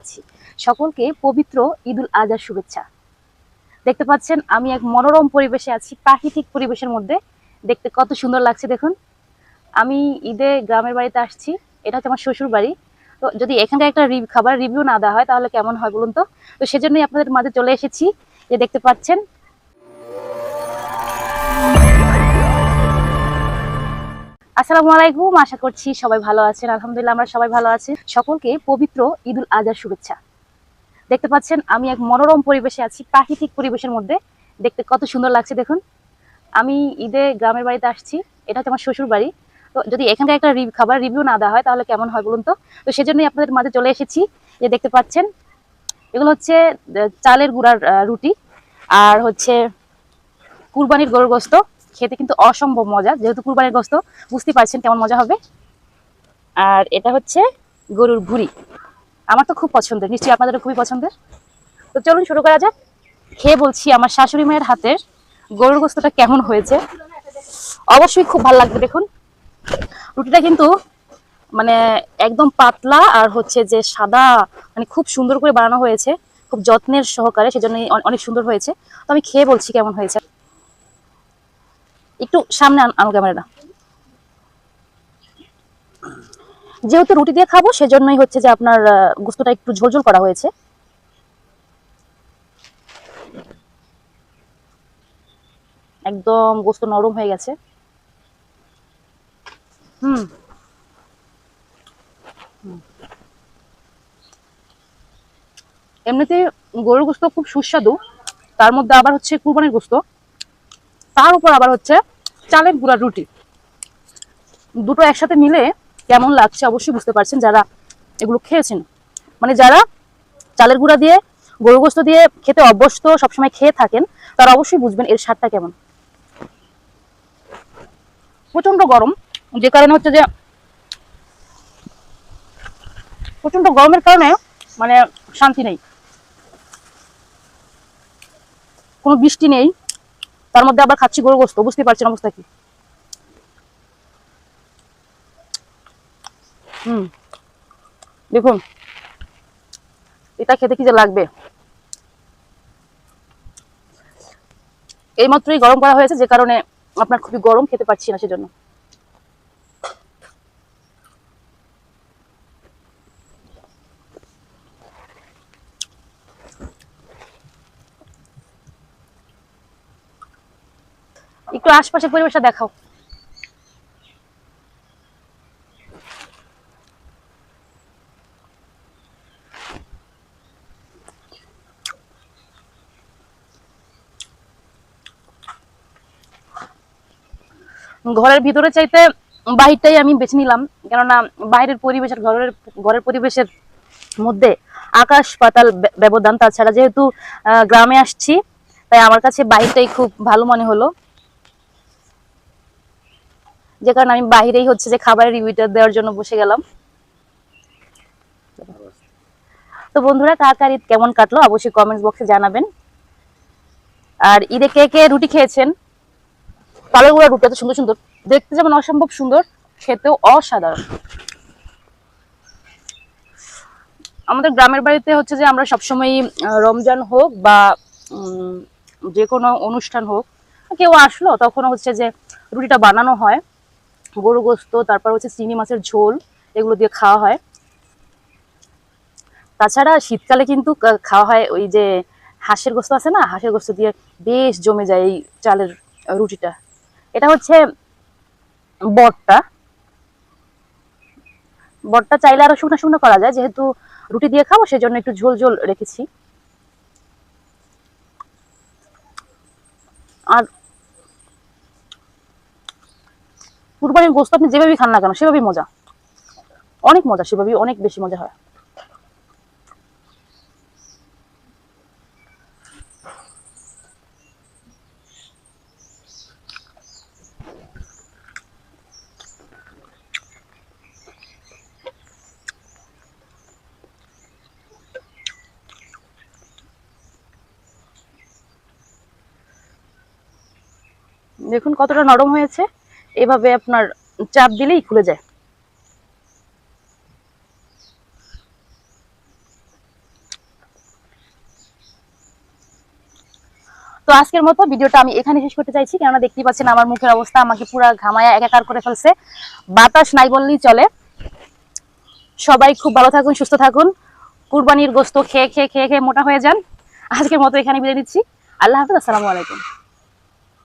জানাচ্ছি সকলকে পবিত্র ঈদুল আজহার শুভেচ্ছা। দেখতে পাচ্ছেন, আমি এক মনোরম পরিবেশে আছি, প্রাকৃতিক পরিবেশের মধ্যে। দেখতে কত সুন্দর লাগছে, দেখুন। আমি ঈদে গ্রামের বাড়িতে আসছি, এটা হচ্ছে আমার শ্বশুর বাড়ি। তো যদি এখানকার একটা খাবার রিভিউ না দেওয়া হয়, তাহলে কেমন হয় বলুন তো? তো সেজন্যই আপনাদের মাঝে চলে এসেছি যে দেখতে পাচ্ছেন আসসালামু আলাইকুম। আশা করছি সবাই ভালো আছেন। আলহামদুলিল্লাহ, আমরা সবাই ভালো আছি। সকলকে পবিত্র ঈদুল আজহার শুভেচ্ছা। দেখতে পাচ্ছেন, আমি এক মনোরম পরিবেশে আছি, প্রাকৃতিক পরিবেশের মধ্যে। দেখতে কত সুন্দর লাগছে, দেখুন। আমি ঈদে গ্রামের বাড়িতে আসছি। এটা হচ্ছে আমার শ্বশুর বাড়ি। তো যদি এখানকার একটা খাবার রিভিউ না দেওয়া হয়, তাহলে কেমন হয় বলুন তো? তো সেজন্যই আপনাদের মাঝে চলে এসেছি। যে দেখতে পাচ্ছেন, এগুলো হচ্ছে চালের গুঁড়ার রুটি। আর হচ্ছে কুরবানির গরুর গোস্ত। খেতে কিন্তু অসম্ভব মজা। যেহেতু কুরবানির গোস্ত বুঝতে পারছেন কেমন মজা হবে। আর এটা হচ্ছে গরুর ভুড়ি। আমার তো খুব পছন্দের, নিশ্চয়ই আপনাদের খুবই পছন্দের। তো চলুন শুরু করা যাক। খেয়ে বলছি আমার শাশুড়ি মায়ের হাতের গরুর গোস্তটা কেমন হয়েছে। অবশ্যই খুব ভালো লাগবে, দেখুন। রুটিটা কিন্তু মানে একদম পাতলা আর হচ্ছে যে সাদা মানে খুব সুন্দর করে বানানো হয়েছে। খুব যত্নের সহকারে সেজন্য অনেক সুন্দর হয়েছে। তো আমি খেয়ে বলছি কেমন হয়েছে। একটু সামনে আন- ক্যামেরাটা। যেহেতু রুটি দিয়ে খাব, সেজন্যই হচ্ছে যে আপনার গোস্তটা একটু ঝোলঝোল করা হয়েছে। একদম গোস্ত নরম হয়ে গেছে। হুম। এমনিতে গরুর গোস্ত খুব সুস্বাদু। তার মধ্যে আবার হচ্ছে কুরবানির গোস্ত। তার উপর আবার হচ্ছে চালের গুঁড়ার রুটি। দুটো একসাথে মিলে কেমন লাগছে অবশ্যই বুঝতে পারছেন যারা এগুলো খেয়েছেন। মানে যারা চালের গুঁড়া দিয়ে গরু গোস্ত দিয়ে খেতে অভ্যস্ত, সবসময় খেয়ে থাকেন, তারা অবশ্যই বুঝবেন এর স্বাদটা কেমন। প্রচণ্ড গরম, যে কারণে হচ্ছে যে প্রচণ্ড গরমের কারণে মানে শান্তি নেই। কোনো বৃষ্টি নেই। তার মধ্যে আবার খাচ্ছি গরু গোস্ত বুঝতে পারছেন অবস্থা কি? হুম। দেখুন, এটা খেতে কি যে লাগবে? এইমাত্রই গরম করা হয়েছে, যে কারণে আপনার খুবই গরম খেতে পারছি না সেজন্য। একটু আশপাশের পরিবেশটা দেখাও। ঘরের ভিতরে চাইতে বাহিরটাই আমি বেছে নিলাম, কেননা বাইরের পরিবেশ আর ঘরের ঘরের পরিবেশের মধ্যে আকাশ পাতাল ব্য- ব্যবধান। তাছাড়া যেহেতু গ্রামে আসছি, তাই আমার কাছে বাহিরটাই খুব ভালো মনে হলো। যে কারণে আমি বাহিরেই হচ্ছে যে খাবারের রিভিউটা দেওয়ার জন্য বসে গেলাম। তো বন্ধুরা, কার কার ঈদ কেমন কাটলো অবশ্যই কমেন্টস বক্সে জানাবেন। আর ঈদে কে কে রুটি খেয়েছেন? পালক গুঁড়া রুটি এত সুন্দর সুন্দর। দেখতে যেমন অসম্ভব সুন্দর, খেতেও অসাধারণ। আমাদের গ্রামের বাড়িতে হচ্ছে যে আমরা সবসময় রমজান হোক বা যে কোনো অনুষ্ঠান হোক, কেউ আসলো তখন হচ্ছে যে রুটিটা বানানো হয়। গরু গোস্ত তারপর হচ্ছে চিংড়ি মাছের ঝোল, এগুলো দিয়ে খাওয়া হয়। তাছাড়া শীতকালে কিন্তু খাওয়া হয় ওই যে হাঁসের গোস্ত আছে না, হাঁসের গোস্ত দিয়ে বেশ জমে যায় এই চালের রুটিটা। এটা হচ্ছে বটটা বটটা চাইলে আরও শুকনো শুকনো করা যায়, যেহেতু রুটি দিয়ে খাব, সেজন্য একটু ঝোল ঝোল রেখেছি আর কুরবানির গোস্ত আপনি যেভাবেই খান না কেন, সেভাবেই মজা। অনেক মজা, সেভাবেই অনেক বেশি মজা হয়। দেখুন কতটা নরম হয়েছে। এভাবে আপনার চাপ দিলেই খুলে যায়। তো আজকের মতো ভিডিওটা আমি এখানে শেষ করতে চাইছি, কেননা দেখতেই পাচ্ছেন আমার মুখের অবস্থা আমাকে পুরো ঘামায়া একাকার করে ফেলছে। বাতাস নাই বললেই চলে। সবাই খুব ভালো থাকুন, সুস্থ থাকুন। কুরবানির গোস্ত খেয়ে খেয়ে খেয়ে খেয়ে মোটা হয়ে যান। আজকের মতো এখানে বিদায় দিচ্ছি আল্লাহ হাফিজ, আসসালামু আলাইকুম।